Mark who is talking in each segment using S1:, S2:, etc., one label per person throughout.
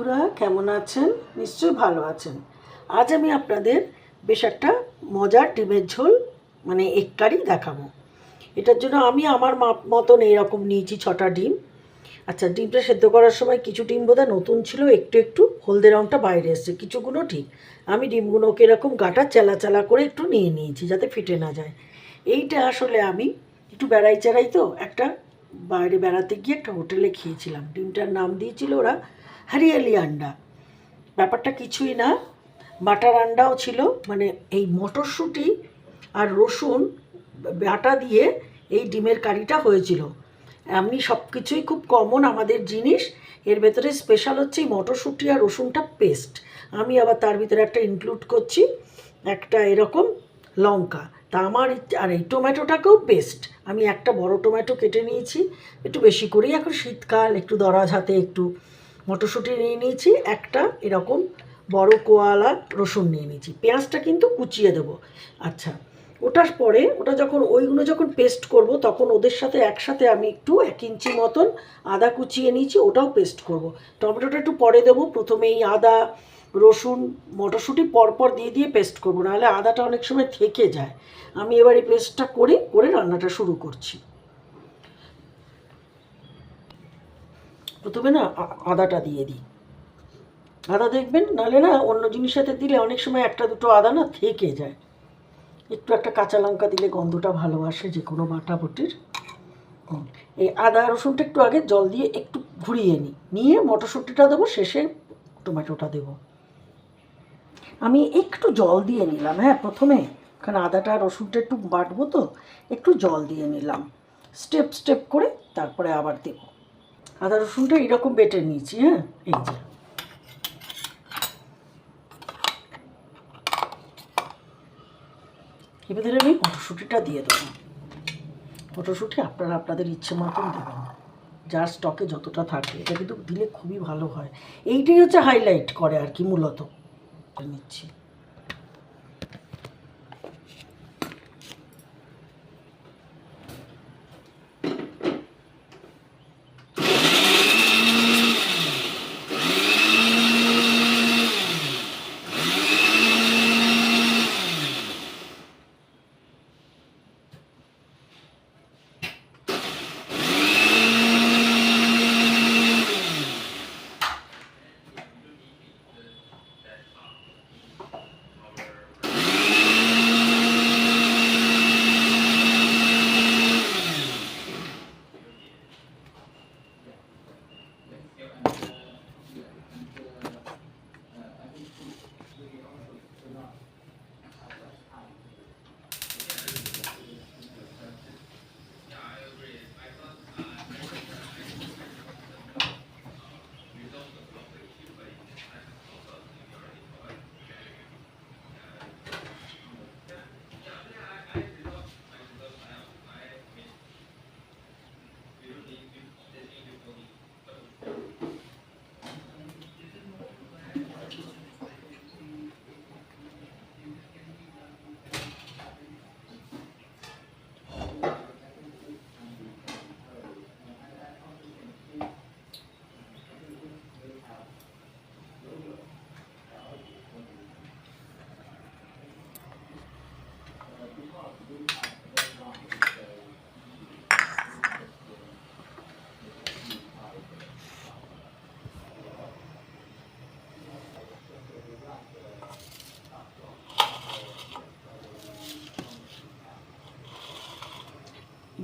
S1: বন্ধুরা, কেমন আছেন? নিশ্চয়ই ভালো আছেন। আজ আমি আপনাদের বেশ একটা মজার ডিমের ঝোল মানে কারি দেখাবো। এটার জন্য আমি আমার মাপ মতন এরকম নিয়েছি ছটা ডিম। আচ্ছা ডিমটা সেদ্ধ করার সময় কিছু ডিম বোধহয় নতুন ছিল, একটু একটু হলদে রঙটা বাইরে এসছে, কিছুগুলো ঠিক। আমি ডিমগুলোকে এরকম গাটা চেলা চেলা করে একটু নিয়ে নিয়েছি, যাতে ফিটে না যায়। এইটা আসলে আমি একটু বেড়াই চেড়াই তো, একটা বাইরে বেড়াতে গিয়ে একটা হোটেলে খেয়েছিলাম। ডিমটার নাম দিয়েছিল ওরা হরিয়ালি আন্ডা। ব্যাপারটা কিছুই না। বাটার আন্ডাও ছিল মানে এই মটরশুঁটি আর রসুন বাটা দিয়ে এই ডিমের কারিটা হয়েছিল। এমনি সব কিছুই খুব কমন আমাদের জিনিস। এর ভেতরে স্পেশাল হচ্ছে এই মটরশুঁটি আর রসুনটা পেস্ট আমি আবার তার ভিতরে একটা ইনক্লুড করছি, একটা এরকম লঙ্কা। তা আমার আর এই টমেটোটাকেও পেস্ট আমি একটা বড় টমেটো কেটে নিয়েছি, একটু বেশি করেই। এখন শীতকাল, একটু দরাজ হাতে একটু মটরশুঁটি নিয়ে নিয়েছি, একটা এরকম বড় কোয়ালা রসুন নিয়ে নিয়েছি। পেঁয়াজটা কিন্তু কুচিয়ে দেবো। আচ্ছা ওটার পরে ওটা যখন, ওইগুলো যখন পেস্ট করব, তখন ওদের সাথে একসাথে আমি একটু এক ইঞ্চি মতন আদা কুচিয়ে নিয়েছি, ওটাও পেস্ট করব। টমেটোটা একটু পরে দেবো, প্রথমেই আদা, রসুন, মটরশুঁটি পরপর দিয়ে দিয়ে পেস্ট করব, নাহলে আদাটা অনেক সময় থেকে যায়। আমি এবার এই পেস্টটা করে করে রান্নাটা শুরু করছি। প্রথমে না আদাটা দিয়ে দিই। আদা দেখবেন, নাহলে না অন্য জিনিসের সাথে দিলে অনেক সময় একটা দুটো আদা না থেকে যায়। একটু একটা কাঁচা লঙ্কা দিলে গন্ধটা ভালো আসে যে কোনো বাটা বটির। এই আদা, রসুনটা একটু আগে জল দিয়ে একটু ঘুরিয়ে নিই। নিয়ে মটরশুঁটিটা দেবো, শেষে টমেটোটা দেবো। আমি একটু জল দিয়ে নিলাম হ্যাঁ প্রথমে। কারণ আদাটা, রসুনটা একটু বাটবো তো, একটু জল দিয়ে নিলাম। স্টেপ স্টেপ করে তারপরে আবার দেবো। আদা রসুনটা এরকম বেটে নিয়েছি হ্যাঁ? এই যে। এবারে আমি মটরশুঁটিটা দিয়ে দেবো। মটরশুঁটি আপনারা আপনাদের ইচ্ছে মতন দেবেন। যার স্টকে যতটা থাকে, এটা কিন্তু দিলে খুবই ভালো হয়। এইটাই হচ্ছে হাইলাইট করে আর কি মূলত। নিচ্ছি।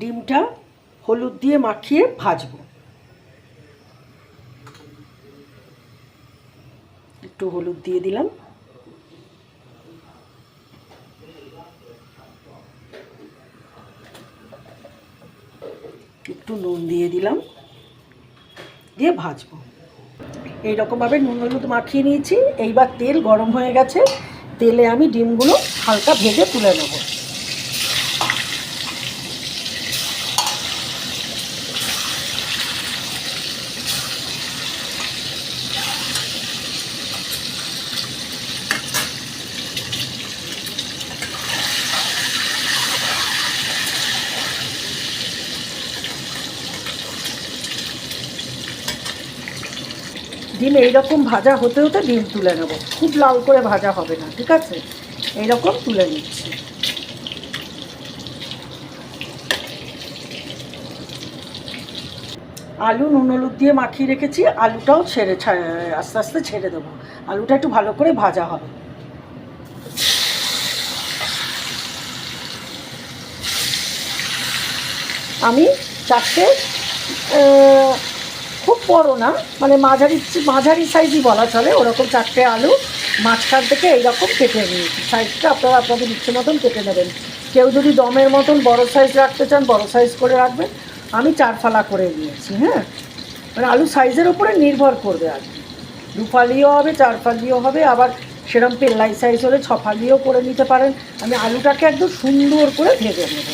S1: ডিমটা হলুদ দিয়ে মাখিয়ে ভাজবো। একটু হলুদ দিয়ে দিলাম। একটু নুন দিয়ে দিলাম। দিয়ে ভাজবো। এইরকমভাবে নুন হলুদ মাখিয়ে নিয়েছি। এইবার তেল গরম হয়ে গেছে। তেলে আমি ডিমগুলো হালকা ভেজে তুলে নেব। ডিম এইরকম ভাজা হতে হতে ডিম তুলে নেব। খুব লাল করে ভাজা হবে না, ঠিক আছে? এইরকম তুলে নিচ্ছি। আলু নুন হলুদ দিয়ে মাখিয়ে রেখেছি, আলুটাও ছেড়ে আস্তে আস্তে ছেড়ে দেবো। আলুটা একটু ভালো করে ভাজা হবে। আমি চারটে খুব বড় না মানে মাঝারি মাঝারি সাইজই বলা চলে, ওরকম চারটে আলু, মাঝখান থেকে এইরকম কেটে নিয়েছি। সাইজটা আপনারা আপনাদের ইচ্ছে মতন কেটে নেবেন। কেউ যদি দমের মতন বড় সাইজ রাখতে চান, বড় সাইজ করে রাখবেন। আমি চার ফালা করে নিয়েছি হ্যাঁ? মানে আলু সাইজের উপরে নির্ভর করবে আর কি। দু ফালিও হবে, চার ফালিও হবে, আবার সেরকম পেল্লাই সাইজ হলে ছ ফালিও করে নিতে পারেন। আমি আলুটাকে একদম সুন্দর করে ভেজে নেব।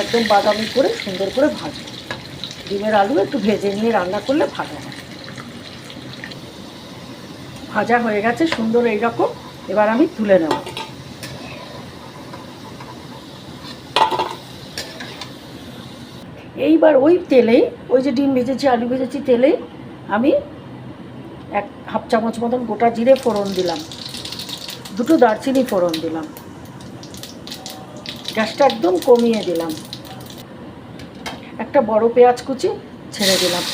S1: একদম বাদামি করে সুন্দর করে ভাজবো। ডিমের আলু একটু ভেজে নিয়ে রান্না করলে ভালো হয়। ভাজা হয়ে গেছে, সুন্দর এইরকম। এবার আমি তুলে নেব। এইবার ওই তেলেই, ওই যে ডিম ভেজেছি, আলু ভেজেছি তেলেই আমি এক হাফ চামচ মতন গোটা জিরে ফোড়ন দিলাম। দুটো দারচিনি ফোড়ন দিলাম। গ্যাসটা একদম কমিয়ে দিলাম। একটা বড় পেঁয়াজ কুচি ছেড়ে দিলাম।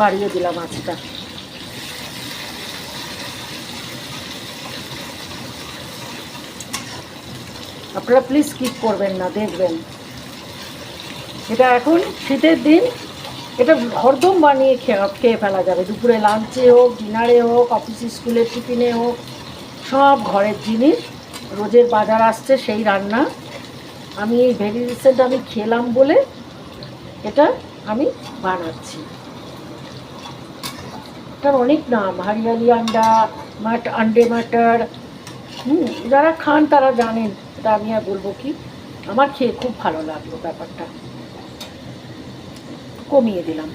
S1: বাড়িয়ে দিলাম আঁচটা। আপনারা প্লিজ স্কিপ করবেন না, দেখবেন। এটা এখন শীতের দিন। এটা হরদম বানিয়ে খেয়ে ফেলা যাবে। দুপুরে লাঞ্চে হোক ডিনারে হোক অফিস স্কুলের টিফিনে হোক, সব ঘরের জিনিস রোজের বাজার আসছে সেই রান্না। আমি এই ভেরি রিসেন্ট আমি খেলাম বলে এটা আমি বানাচ্ছি। এটার অনেক নাম, হারিয়ালি আন্ডা, মাট আন্ডে মাটার। হুম, যারা খান তারা জানেন। এটা আমি আর বলব কি, আমার খেয়ে খুব ভালো লাগল ব্যাপারটা। কমিয়ে দিলাম।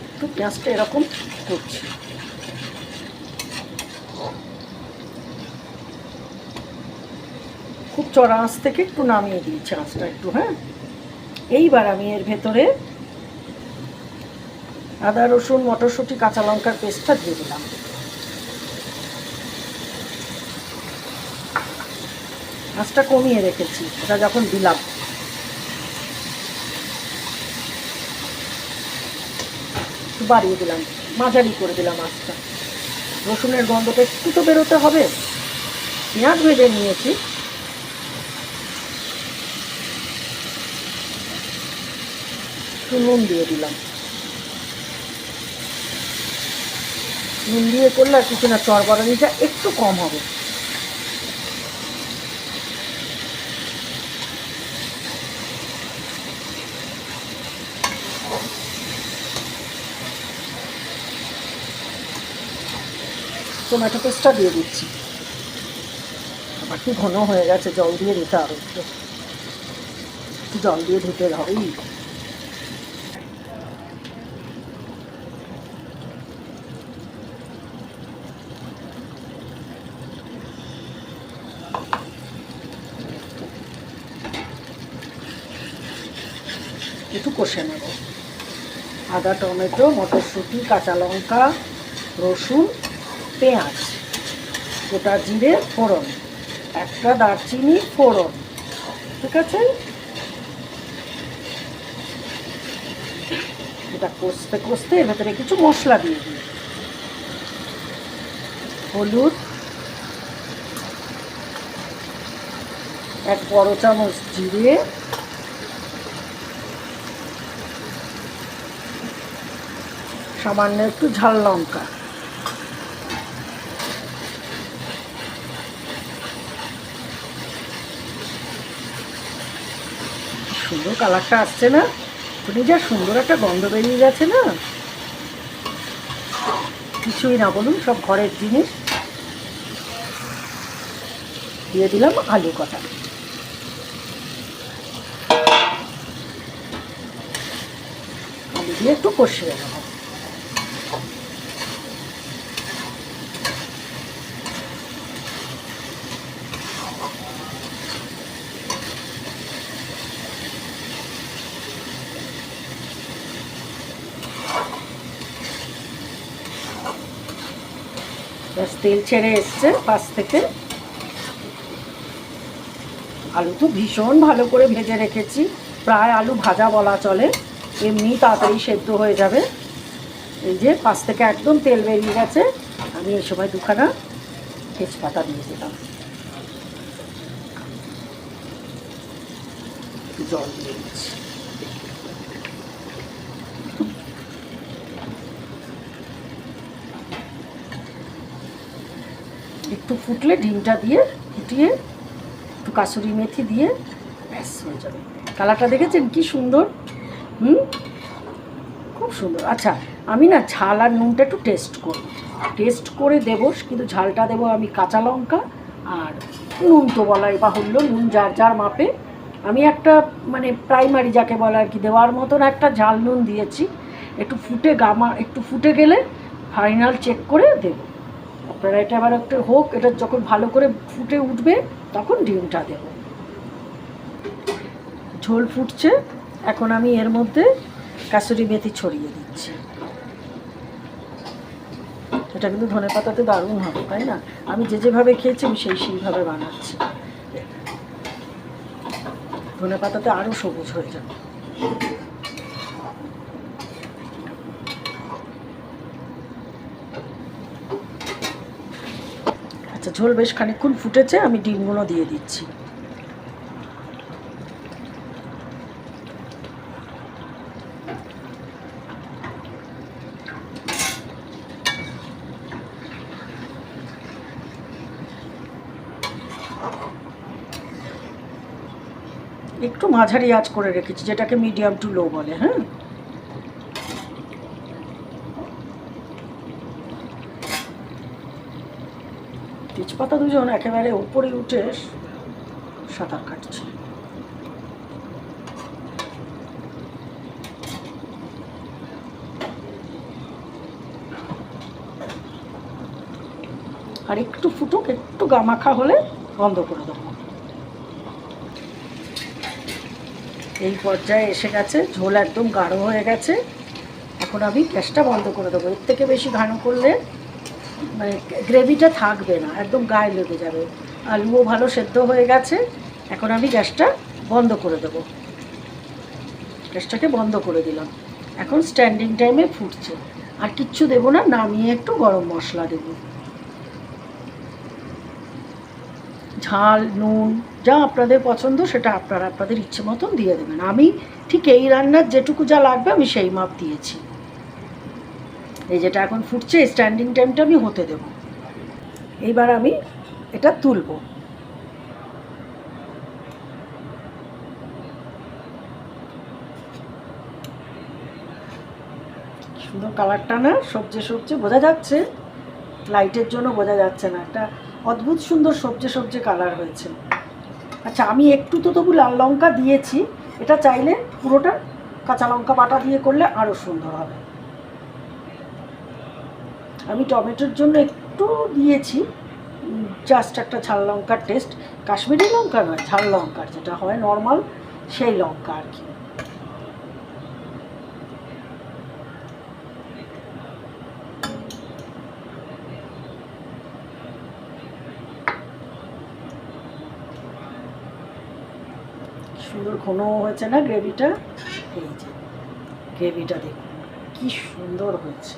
S1: একটু পেঁয়াজটা এরকম করছি খুব চড়া আঁচ থেকে একটু নামিয়ে দিয়েছি আঁচটা একটু হ্যাঁ? এইবার আমি এর ভেতরে আদা, রসুন, মটরশুঁটি, কাঁচা লঙ্কার পেস্টটা দিয়ে দিলাম। আঁচটা কমিয়ে রেখেছি, এটা যখন দিলাম। একটু বাড়িয়ে দিলাম, মাঝারি করে দিলাম আঁচটা। রসুনের গন্ধটা একটু তো বেরোতে হবে। পেঁয়াজ ভেজে নিয়েছি। একটু নুন দিয়ে দিলাম। নুন দিয়ে করলে আর কিছু না চরবরানিটা একটু কম হবে। টমেটো পেস্টটা দিয়ে দিচ্ছি। আবার কি ঘন হয়ে গেছে, জল দিয়ে দিতে আরও একটু। জল দিয়ে ধুতে হবেই একটু কষে নেব। আদা, টমেটো, মটরশুঁটি, কাঁচা লঙ্কা, রসুন পেঁয়াজ, গোটা জিরে ফোড়ন, একটা দারচিনি ফোড়ন, ঠিক আছে? এটা কষতে কষতে এর ভেতরে কিছু মশলা দিয়ে দিই। হলুদ, এক বড় চামচ জিরে, সামান্য একটু ঝাল লঙ্কা। সুন্দর কালারটা আসছে না। তুমি যা সুন্দর একটা গন্ধ বেরিয়ে গেছে না। কিছুই না বলুন, সব ঘরের জিনিস। দিয়ে দিলাম আলু কটা। আলু দিয়ে একটু কষিয়ে নেব। ব্যাস, তেল ছেড়ে এসছে পাশ থেকে। আলু তো ভীষণ ভালো করে ভেজে রেখেছি। প্রায় আলু ভাজা বলা চলে। এমনি তাড়াতাড়ি সেদ্ধ হয়ে যাবে। এই যে পাশ থেকে একদম তেল বেরিয়ে গেছে। আমি এই সময় দুখানা তেজপাতা দিয়ে দিলাম। জল দিয়ে দিচ্ছি। একটু ফুটলে ডিমটা দিয়ে ফুটিয়ে, একটু কাসুরি মেথি দিয়ে ব্যাস হয়ে যাবে। কালারটা দেখেছেন কি সুন্দর? হুম? খুব সুন্দর। আচ্ছা আমি না ঝাল আর নুনটা একটু টেস্ট করব টেস্ট করে দেবো, কিন্তু ঝালটা দেবো আমি কাঁচা লঙ্কা আর নুন তো বলাই বাহুল্য, নুন যার যার মাপে। আমি একটা মানে প্রাইমারি যাকে বলে আর কি দেওয়ার মতন একটা ঝাল নুন দিয়েছি। একটু ফুটে গামা, একটু ফুটে গেলে ফাইনাল চেক করে দেবো। আপনারা এটা আবার একটু হোক, এটা যখন ভালো করে ফুটে উঠবে, তখন ডিমটা দেব। ঝোল ফুটছে, এখন আমি এর মধ্যে কাসুরি মেথি ছড়িয়ে দিচ্ছি। এটা কিন্তু ধনে পাতাতে দারুণ হবে, তাই না? আমি যে যেভাবে খেয়েছি, আমি সেই সেইভাবে বানাচ্ছি। ধনে পাতাতে আরও সবুজ হয়ে যাবে। আচ্ছা ঝোল বেশ খানিকক্ষণ ফুটেছে, আমি ডিমগুলো দিয়ে দিচ্ছি। একটু মাঝারি আঁচ করে রেখেছি, যেটাকে মিডিয়াম টু লো বলে হ্যাঁ? তেজপাতা দুজন একেবারে উপরে উঠে সাঁতার কাটছে। আর একটু ফুটুক, একটু গামাখা হলে বন্ধ করে দেবো। এই পর্যায়ে এসে গেছে, ঝোল একদম গাঢ় হয়ে গেছে। এখন আমি গ্যাসটা বন্ধ করে দেবো। এর থেকে বেশি ঘন করলে মানে গ্রেভিটা থাকবে না, একদম গায়ে লেগে যাবে। আলুও ভালো সেদ্ধ হয়ে গেছে, এখন আমি গ্যাসটা বন্ধ করে দেবো। গ্যাসটাকে বন্ধ করে দিলাম। এখন স্ট্যান্ডিং টাইমে ফুটছে। আর কিচ্ছু দেবো না, নামিয়ে একটু গরম মশলা দেবো। ঝাল, নুন, যা আপনাদের পছন্দ, সেটা আপনারা আপনাদের ইচ্ছে মতন দিয়ে দেবেন। আমি ঠিক এই রান্নার যেটুকু যা লাগবে, আমি সেই মাপ দিয়েছি। এই যেটা এখন ফুটছে স্ট্যান্ডিং টাইমটা আমি হতে দেব। এইবার আমি এটা তুলব। সুন্দর কালারটা না, সবজে সবজে বোঝা যাচ্ছে। লাইটের জন্য বোঝা যাচ্ছে না। একটা অদ্ভুত সুন্দর সবজে সবজে কালার হয়েছে। আচ্ছা আমি একটু তো তবু লাল লঙ্কা দিয়েছি। এটা চাইলে পুরোটা কাঁচা লঙ্কা বাটা দিয়ে করলে আরও সুন্দর হবে। আমি টমেটোর জন্য একটু দিয়েছি জাস্ট একটা ঝাল লঙ্কার টেস্ট কাশ্মীরি লঙ্কা নয়, ঝাল লঙ্কার, যেটা হয় নর্মাল সেই লঙ্কা আর কি। সুন্দর ঘন হয়েছে না গ্রেভিটা এই যে গ্রেভিটা দেখুন, কি সুন্দর হয়েছে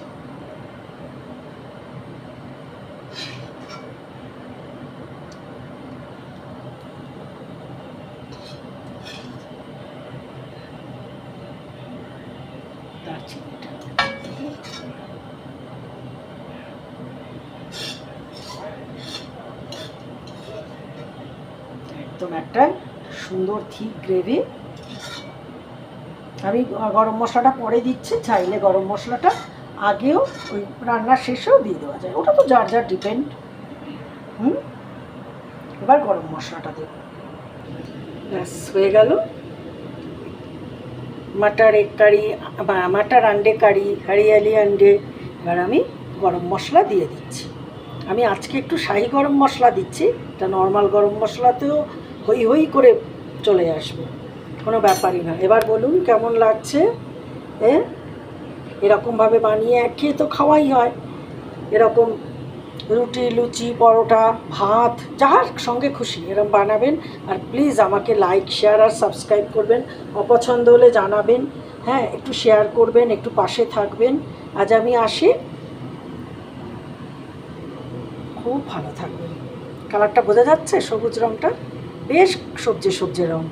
S1: দারচিনিটা একদম একটা সুন্দর থিক গ্রেভি। আমি গরম মশলাটা পরে দিচ্ছি, চাইলে গরম মশলাটা আগেও ওই রান্নার শেষেও দিয়ে দেওয়া যায়। ওটা তো যার যার ডিপেন্ড হুম? এবার গরম মশলাটা দেব। ব্যাস, হয়ে গেল। মাটার এক কারি, বা মাটার আন্ডে কারি, হরিয়ালি আন্ডে, এবার আমি গরম মশলা দিয়ে দিচ্ছি। আমি আজকে একটু শাহি গরম মশলা দিচ্ছি। এটা নর্মাল গরম মশলাতেও হই হই করে চলে আসবে। কোনো ব্যাপারই না। এবার বলুন কেমন লাগছে? হ্যাঁ? এরকমভাবে বানিয়ে খেয়ে তো খাওয়াই হয়। এরকম রুটি, লুচি, পরোটা, ভাত যার সঙ্গে খুশি এরম বানাবেন। আর প্লিজ আমাকে লাইক শেয়ার আর সাবস্ক্রাইব করবেন। অপছন্দ হলে জানাবেন। হ্যাঁ একটু শেয়ার করবেন, একটু পাশে থাকবেন। আজ আমি আসি। খুব ভালো থাকবেন। কালারটা বোঝা যাচ্ছে? সবুজ রঙটা বেশ সবজি সবজি রঙ